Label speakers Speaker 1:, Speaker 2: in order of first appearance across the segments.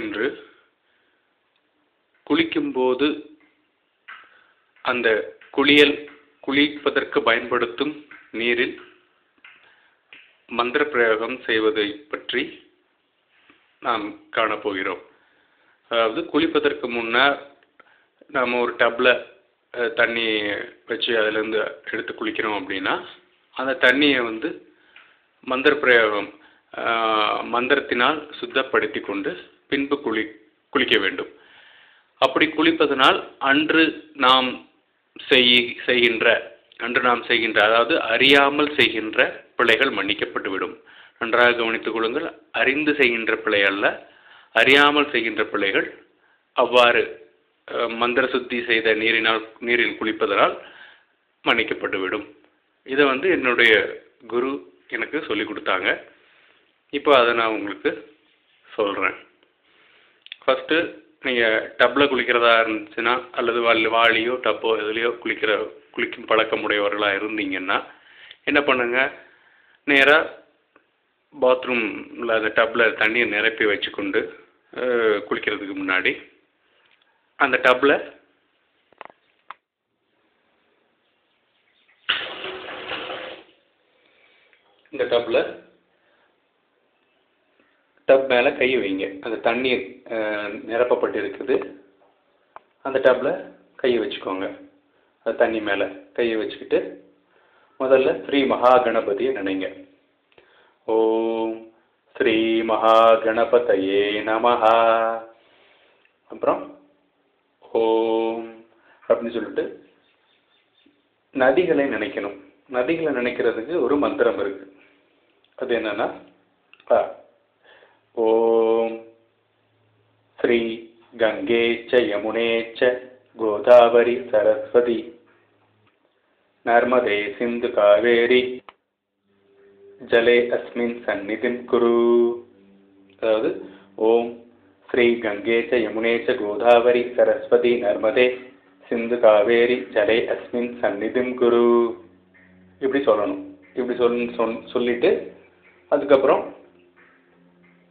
Speaker 1: என்று குளிக்கும்போது அந்த குளியல் குளிப்பதற்கு பயன்படுத்தும் நீரில் மந்திர பிரயோகம் செய்வதை பற்றி நாம் காணப்போகிறோம். அதாவது குளிப்பதற்கு முன்னர் நாம் ஒரு டப்பில் தண்ணி வச்சு அதிலேருந்து எடுத்து குளிக்கிறோம் அப்படின்னா அந்த தண்ணியை வந்து மந்திர பிரயோகம் மந்திரத்தினால் சுத்தப்படுத்தி கொண்டு பின்பு குளி குளிக்க வேண்டும். அப்படி குளிப்பதனால் அன்று நாம் செய் செய்கின்ற அன்று நாம் செய்கின்ற அதாவது அறியாமல் செய்கின்ற பிழைகள் மன்னிக்கப்பட்டுவிடும். நன்றாக கவனித்துக் கொள்ளுங்கள் அறிந்து செய்கின்ற பிழை அல்ல அறியாமல் செய்கின்ற பிழைகள் அவ்வாறு மந்திர சுத்தி செய்த நீரினால் நீரில் குளிப்பதனால் மன்னிக்கப்பட்டுவிடும். இதை வந்து என்னுடைய குரு எனக்கு சொல்லி கொடுத்தாங்க. இப்போ அதை நான் உங்களுக்கு சொல்கிறேன் ஃபஸ்ட்டு நீங்கள் டப்பில் குளிக்கிறதா இருந்துச்சுன்னா அல்லது வாளி வாளியோ டப்போ எதுலேயோ குளிக்கிற குளிக்கும் பழக்கம் உடையவர்களாக இருந்தீங்கன்னா என்ன பண்ணுங்கள் நேராக பாத்ரூமில் அந்த டப்பில் தண்ணியை நிரப்பி வச்சுக்கொண்டு குளிக்கிறதுக்கு முன்னாடி அந்த டப்பில் இந்த டப்பில் டப் மேலே கை வைங்க. அந்த தண்ணீர் நிரப்பப்பட்டு இருக்குது அந்த டப்பில் கையை வச்சுக்கோங்க. அந்த தண்ணி மேலே கையை வச்சுக்கிட்டு முதல்ல ஸ்ரீ மகா கணபதியை நினைங்க. ஓம் ஸ்ரீ மகா கணபதையே நமஹா. அப்புறம் ஓம் அப்படின்னு சொல்லிட்டு நதிகளை நினைக்கணும். நதிகளை நினைக்கிறதுக்கு ஒரு மந்திரம் இருக்குது அது என்னென்னா ஓம் ஸ்ரீ கங்கேச்ச யமுனேச்ச கோதாவரி சரஸ்வதி நர்மதே சிந்து காவேரி ஜலே அஸ்மின் சந்நிதிம் குரு அதாவது ஓம் ஸ்ரீ கங்கேச்ச யமுனேச்ச கோதாவரி சரஸ்வதி நர்மதே சிந்து காவேரி ஜலே அஸ்மின் சந்நிதிம் குரு இப்படி சொல்லணும். இப்படி சொல் சொல் சொல்லிட்டு அதுக்கப்புறம்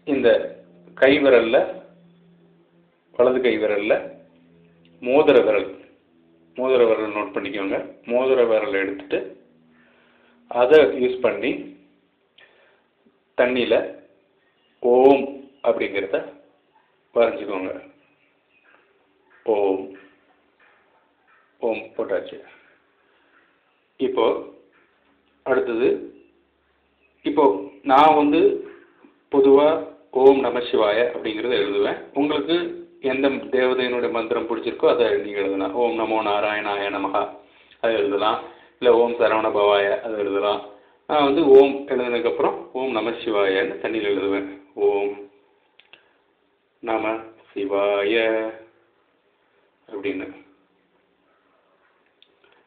Speaker 1: இந்த கை வலது கை விரலில் மோதிர விரல். மோதிர விரல் நோட் பண்ணிக்கோங்க. மோதிர விரல் எடுத்துட்டு அதை யூஸ் பண்ணி தண்ணியில் ஓம் அப்படிங்கிறத வரைஞ்சிக்கோங்க. ஓம். ஓம் போட்டாச்சு. இப்போ அடுத்தது இப்போ நான் வந்து பொதுவாக ஓம் நம சிவாய அப்படிங்கிறத எழுதுவேன். உங்களுக்கு எந்த தேவதையினுடைய மந்திரம் பிடிச்சிருக்கோ அதை நீங்கள் எழுதலாம். ஓம் நமோ நாராயணாய நமகா அதை எழுதலாம். இல்லை ஓம் சரவண பவாய அதை எழுதலாம். நான் வந்து ஓம் எழுதுனதுக்கப்புறம் ஓம் நம சிவாயன்னு தண்ணியில் எழுதுவேன். ஓம் நம சிவாய அப்படின்னு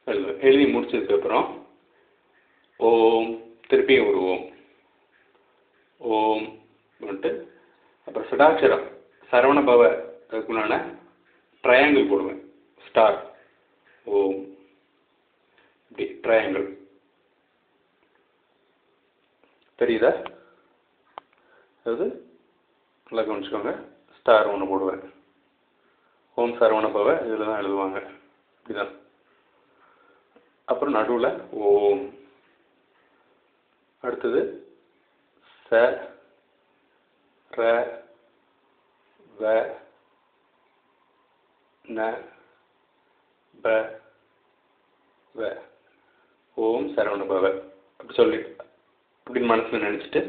Speaker 1: எழுதுவேன். எழுதி முடிச்சதுக்கப்புறம் ஓம் திருப்பியும் ஒரு ஓம். ஓம் வந்துட்டு அப்புறம் சடாட்சரம் சரவண பவ அதுக்குள்ளான ட்ரையாங்கிள் போடுவேன். ஸ்டார் ஓம். இப்படி ட்ரையாங்கிள் தெரியுதா? அதாவது நல்லா கவனிச்சுக்கோங்க. ஸ்டார் ஒன்று போடுவேன். ஓம் சரவண பவ இதில் தான் எழுதுவாங்க. இப்படிதான். அப்புறம் நடுவில் ஓம். அடுத்தது ச ப வ ந ப வ ஓம் சரவண பவ அப்படி சொல்லி அப்படின்னு மனசில் நினச்சிட்டு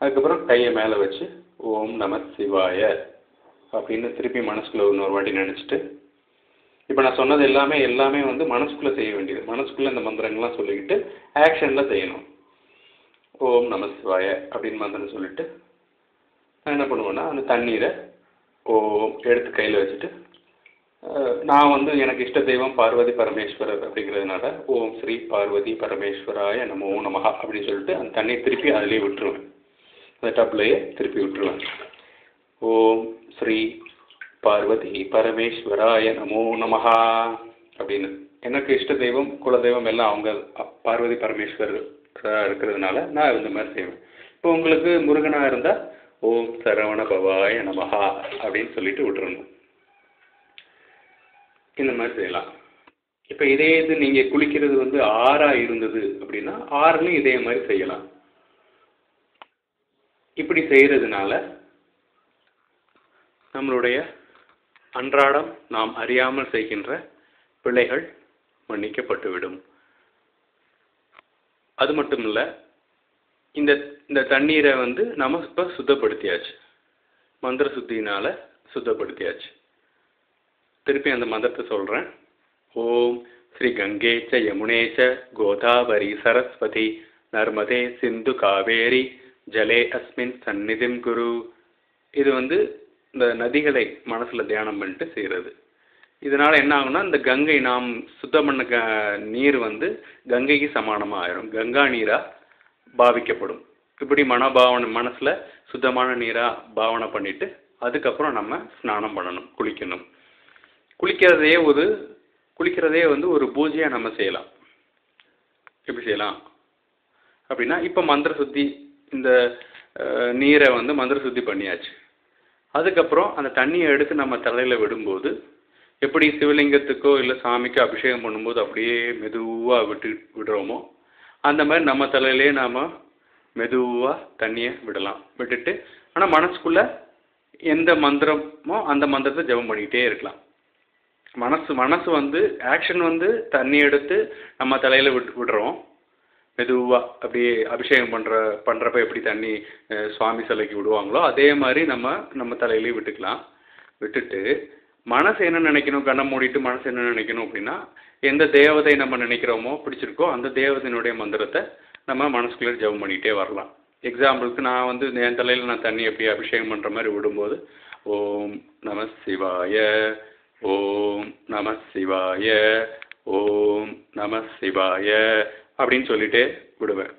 Speaker 1: அதுக்கப்புறம் கையை மேலே வச்சு ஓம் நம சிவாய அப்படின்னு திருப்பி மனசுக்குள்ள இன்னொரு வாட்டி நினச்சிட்டு இப்போ நான் சொன்னது எல்லாமே எல்லாமே வந்து மனசுக்குள்ளே செய்ய வேண்டியது. மனசுக்குள்ளே இந்த மந்திரங்கள்லாம் சொல்லிக்கிட்டு ஆக்ஷனில் செய்யணும். ஓம் நம சிவாய அப்படின்னு மந்திரம் சொல்லிட்டு நான் என்ன பண்ணுவேன்னா அந்த தண்ணீரை ஓம் எடுத்து கையில் வச்சுட்டு நான் வந்து எனக்கு இஷ்ட தெய்வம் பார்வதி பரமேஸ்வரர் அப்படிங்கிறதுனால ஓம் ஸ்ரீ பார்வதி பரமேஸ்வராய நமோ நமஹா அப்படின்னு சொல்லிட்டு அந்த தண்ணியை திருப்பி அதிலே விட்டுருவேன். அந்த டப்லையே திருப்பி விட்டுருவேன். ஓம் ஸ்ரீ பார்வதி பரமேஸ்வராய நமோ நமஹா அப்படின்னு. எனக்கு இஷ்ட தெய்வம் குலதெய்வம் எல்லாம் அவங்க பார்வதி பரமேஸ்வரராக இருக்கிறதுனால நான் இந்த மாதிரி செய்வேன். இப்போ உங்களுக்கு முருகனாக இருந்தால் ஓம் சரவண பவாய நமகா அப்படின்னு சொல்லிட்டு விட்டுறணும். இந்த மாதிரி செய்யலாம். இப்போ இதே இது நீங்கள் குளிக்கிறது வந்து ஆறாக இருந்தது அப்படின்னா ஆறுலையும் இதே மாதிரி செய்யலாம். இப்படி செய்கிறதுனால நம்மளுடைய அன்றாடம் நாம் அறியாமல் செய்கின்ற பிழைகள் மன்னிக்கப்பட்டுவிடும். அது மட்டும் இல்லை இந்த இந்த தண்ணீரை வந்து நம்ம இப்போ சுத்தப்படுத்தியாச்சு. மந்திர சுத்தியினால் சுத்தப்படுத்தியாச்சு. திருப்பி அந்த மந்திரத்தை சொல்கிறேன் ஓம் ஸ்ரீ கங்கே ச யமுனே ச கோதாவரி சரஸ்வதி நர்மதே சிந்து காவேரி ஜலே அஸ்மின் சந்நிதிம் குரு. இது வந்து இந்த நதிகளை மனசில் தியானம் பண்ணிட்டு செய்கிறது இதனால் என்ன ஆகும்னா இந்த கங்கை நாம் சுத்தம் பண்ண க நீர் வந்து கங்கைக்கு சமானமாக ஆயிரும். கங்கா நீராக பாவிக்கப்படும். இப்படி மனபாவனை மனசில் சுத்தமான நீராக பாவனை பண்ணிவிட்டு அதுக்கப்புறம் நம்ம ஸ்நானம் பண்ணணும் குளிக்கணும். குளிக்கிறதே ஒரு குளிக்கிறதே வந்து ஒரு பூஜையாக நம்ம செய்யலாம். எப்படி செய்யலாம்? அப்படின்னா இப்போ மந்திர சுத்தி இந்த நீரை வந்து மந்திர சுத்தி பண்ணியாச்சு. அதுக்கப்புறம் அந்த தண்ணியை எடுத்து நம்ம தலையில் விடும்போது எப்படி சிவலிங்கத்துக்கோ இல்லை சாமிக்கோ அபிஷேகம் பண்ணும்போது அப்படியே மெதுவாக விட்டு விடுறோமோ அந்த மாதிரி நம்ம தலையிலே நாம் மெதுவாக தண்ணியை விடலாம். விட்டுட்டு ஆனால் மனசுக்குள்ளே எந்த மந்திரமோ அந்த மந்திரத்தை ஜெபம் பண்ணிக்கிட்டே இருக்கலாம். மனசு மனசு வந்து ஆக்ஷன் வந்து தண்ணி எடுத்து நம்ம தலையில் விட் விடுறோம். மெதுவாக அப்படியே அபிஷேகம் பண்ணுற பண்ணுறப்ப எப்படி தண்ணி சுவாமி சிலைக்கு விடுவாங்களோ அதே மாதிரி நம்ம நம்ம தலையிலேயே விட்டுக்கலாம். விட்டுட்டு மனசு என்ன நினைக்கணும் கண்ணை மூடிட்டு மனசு என்ன நினைக்கணும் அப்படின்னா எந்த தேவதை நம்ம நினைக்கிறோமோ பிடிச்சிருக்கோ அந்த தேவதையினுடைய மந்திரத்தை நம்ம மனசுக்குள்ளே ஜெபம் பண்ணிகிட்டே வரலாம். எக்ஸாம்பிளுக்கு நான் வந்து என் தலையில் நான் தண்ணி எப்படி அபிஷேகம் பண்ணுற மாதிரி விடும்போது ஓம் நம சிவாய ஓம் நம சிவாய ஓம் நம சிவாய அப்படின்னு சொல்லிட்டே விடுவேன்.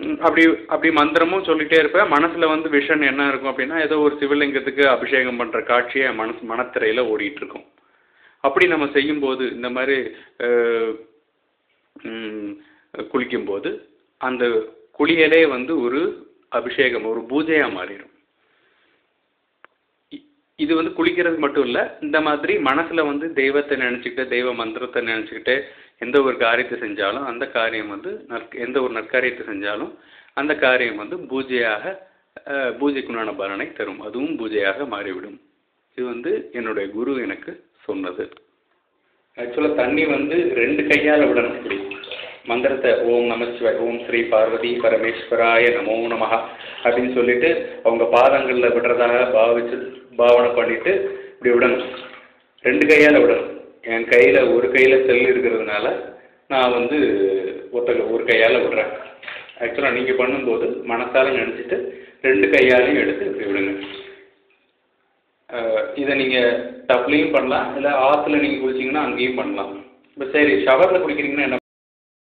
Speaker 1: ம், அப்படி அப்படி மந்திரமும் சொல்லிகிட்டே இருப்பேன் மனசில் வந்து விஷன் என்ன இருக்கும் அப்படின்னா ஏதோ ஒரு சிவலிங்கத்துக்கு அபிஷேகம் பண்ணுற காட்சியை என் மனசு மனத்திரையில் ஓடிட்டு இருக்கும் அப்படி நம்ம செய்யும்போது இந்த மாதிரி குளிக்கும்போது அந்த குளியலே வந்து ஒரு அபிஷேகம் ஒரு பூஜையாக மாறிடும். இது வந்து குளிக்கிறது மட்டும் இல்லை இந்த மாதிரி மனசில் வந்து தெய்வத்தை நினச்சிக்கிட்டு தெய்வ மந்திரத்தை நினச்சிக்கிட்டு எந்த ஒரு காரியத்தை செஞ்சாலும் அந்த காரியம் வந்து நற் எந்த ஒரு நற்காரியத்தை செஞ்சாலும் அந்த காரியம் வந்து பூஜையாக பூஜைக்குண்டான பலனை தரும். அதுவும் பூஜையாக மாறிவிடும். இது வந்து என்னுடைய குரு எனக்கு சொன்னது. ஆக்சுவலாக தண்ணி வந்து ரெண்டு கையால் விடணும். இப்படி மந்திரத்தை ஓம் நமச்சிவாய் ஓம் ஸ்ரீ பார்வதி பரமேஸ்வராய நமோ நமஹ அப்படின்னு சொல்லிட்டு அவங்க பாதங்களில் விடுறதாக பாவிச்சு பாவனை பண்ணிட்டு இப்படி விடணும். ரெண்டு கையால் விடணும். என் கையில் ஒரு கையில் செல் இருக்கிறதுனால நான் வந்து ஒத்த ஒரு கையால் விடுறேன். ஆக்சுவலாக நீங்கள் பண்ணும்போது மனசால நினச்சிட்டு ரெண்டு கையாலையும் எடுத்து இப்படி விடுங்க. இதை நீங்கள் டப்லையும் பண்ணலாம். இல்லை ஆற்றுல நீங்கள் குளிச்சிங்கன்னா அங்கேயும் பண்ணலாம். இப்போ சரி ஷவரில் குளிக்கிறீங்கன்னா என்ன